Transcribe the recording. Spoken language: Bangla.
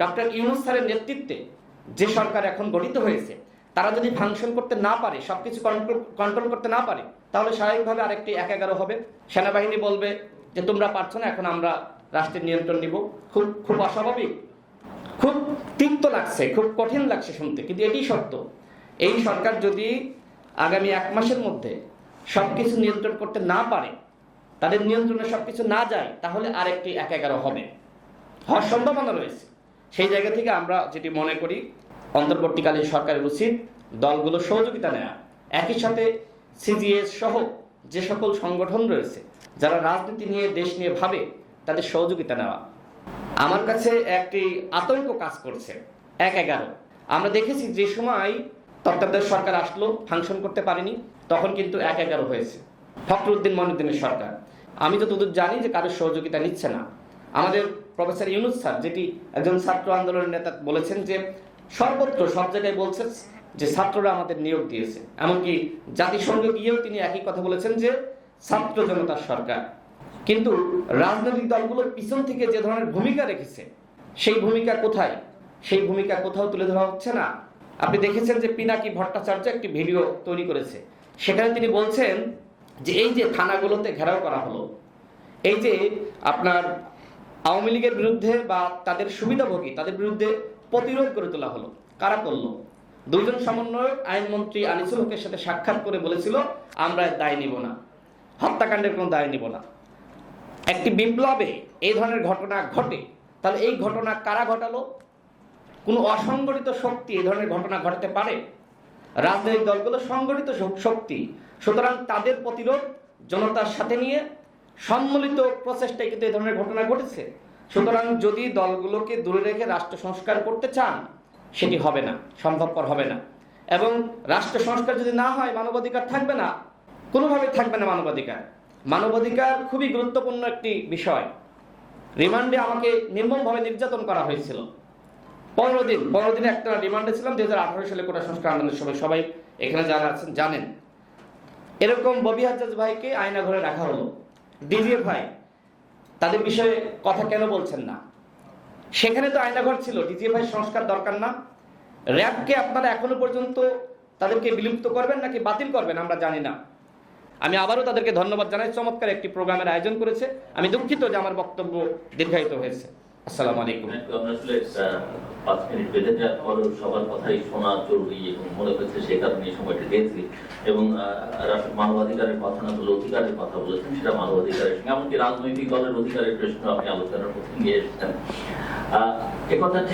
ডক্টর ইউনুস স্যারের নেতৃত্বে যে সরকার এখন গঠিত হয়েছে, তারা যদি ফাংশন করতে না পারে, সবকিছু কন্ট্রোল করতে না পারে, তাহলে স্বাভাবিকভাবে আরেকটি এক এগারো হবে। সেনাবাহিনী বলবে যে, তোমরা পারছ না, এখন আমরা রাষ্ট্রের নিয়ন্ত্রণ নিব। খুব খুব অস্বাভাবিক। খুব তিক্ত লাগছে, খুব কঠিন লাগছে শুনতে, কিন্তু এটি সত্য। এই সরকার যদি আগামী এক মাসের মধ্যে সবকিছু নিয়ন্ত্রণ করতে না পারে, তাদের নিয়ন্ত্রণে সবকিছু না যায়, তাহলে আরেকটি এক এগারো হবে। হওয়ার সম্ভাবনা রয়েছে। সেই জায়গা থেকে আমরা যেটি মনে করি, অন্তর্বর্তীকালীন সরকারের উচিত দলগুলো সহযোগিতা নেওয়া একই সাথে সিজিএস সহ যে সকল সংগঠন রয়েছে, যারা রাজনীতি নিয়ে, দেশ নিয়ে ভাবে, তাদের সহযোগিতা নেওয়া। আমার কাছে একটি আতঙ্ক কাজ করছে, এক এগারো। আমরা দেখেছি যে সময় তত্ত্বাবধায়ক সরকার আসলো, ফাংশন করতে পারেনি, তখন কিন্তু এক এগারো হয়েছে। ফখরুদ্দিন মনুদ্দিনের সরকার। আমি যতদূর জানি যে কারোর সহযোগিতা নিচ্ছে না। আমাদের প্রফেসর ইউনুস স্যার, যেটি একজন ছাত্র আন্দোলনের নেতা বলেছেন যে সর্বত্র সব জায়গায় বলছে যে ছাত্ররা আমাদের নিয়োগ দিয়েছে। এমনকি জাতিসংঘ গিয়েও তিনি একই কথা বলেছেন যে ছাত্র জনতার সরকার। কিন্তু রাজনৈতিক দলগুলোর পিছন থেকে যে ধরনের ভূমিকা রেখেছে, সেই ভূমিকা কোথায়? সেই ভূমিকা কোথাও তুলে ধরা হচ্ছে না। আপনি দেখেছেন যে পিনাকি ভট্টাচার্য একটি ভিডিও তৈরি করেছে। সেখানে তিনি বলছেন যে এই যে থানাগুলোতে ঘেরাও করা হলো, এই যে আপনার আওয়ামী লীগের বিরুদ্ধে বা তাদের সুবিধাভোগী, তাদের বিরুদ্ধে প্রতিরোধ করে তোলা হলো। কারা করল? দুইজন সমন্বয়ক, আইনমন্ত্রী আনিসুল হকের সাথে সাক্ষাৎ করে বলেছিল, আমরা দায় নিব না। হত্যাকাণ্ডের কোনো দায় নিব না। একটি বিপ্লবে এই ধরনের ঘটনা ঘটে, তাহলে এই ঘটনা কারা ঘটালো? কোনো অসংগঠিত শক্তি এই ধরনের ঘটনা ঘটাতে পারে? রাজনৈতিক দলগুলো সংগঠিত শক্তি, সুতরাং তাদের প্রতিরোধ জনতার সাথে নিয়ে সম্মিলিত প্রচেষ্টায় কিন্তু এই ধরনের ঘটনা ঘটেছে। সুতরাং যদি দলগুলোকে দূরে রেখে রাষ্ট্র সংস্কার করতে চান, সেটি হবে না, সম্ভবপর হবে না। এবং রাষ্ট্র সংস্কার যদি না হয়, মানবাধিকার থাকবে না। কোনোভাবে থাকবে না মানবাধিকার। মানবাধিকার খুবই গুরুত্বপূর্ণ একটি বিষয়। রিমান্ডে আমাকে নির্মমভাবে নির্যাতন করা হয়েছিল। পনেরো দিন, পনেরো দিনে একটা রিমান্ডে ছিলাম দু হাজার আঠারো সালে কোটা সংস্কার আন্দোলনের সময় সবাই এখানে যারা আছেন জানেন। এরকম ববি হাজ্জাজ ভাইকে আয়না ঘরে রাখা হলো। ডিজিএফ ভাই, তাদের বিষয়ে কথা কেন বলছেন না? সেখানে তো আয়নাঘর ছিল ডিজিএফ ভাই সংস্কার দরকার না। র্যাবকে আপনারা এখনও পর্যন্ত তাদেরকে বিলুপ্ত করবেন নাকি বাতিল করবেন আমরা জানি না। আমি আবারও তাদেরকে ধন্যবাদ জানাই, চমৎকার একটি প্রোগ্রামের আয়োজন করেছে। আমি দুঃখিত যে আমার বক্তব্য দীর্ঘায়িত হয়েছে। আসসালামু আলাইকুম। সবার কথাই শোনা জরুরি এবং মনে হচ্ছে সে কারণে সময়টা দিয়েছি এবং মানবাধিকারের কথা না বলে অধিকারের কথা বলেছেন সেটা মানবাধিকারের এমনকি রাজনৈতিক দলের অধিকারের প্রশ্ন আপনি আলোচনার মধ্যে নিয়ে এসেছেন। আহ, এ কথা ঠিক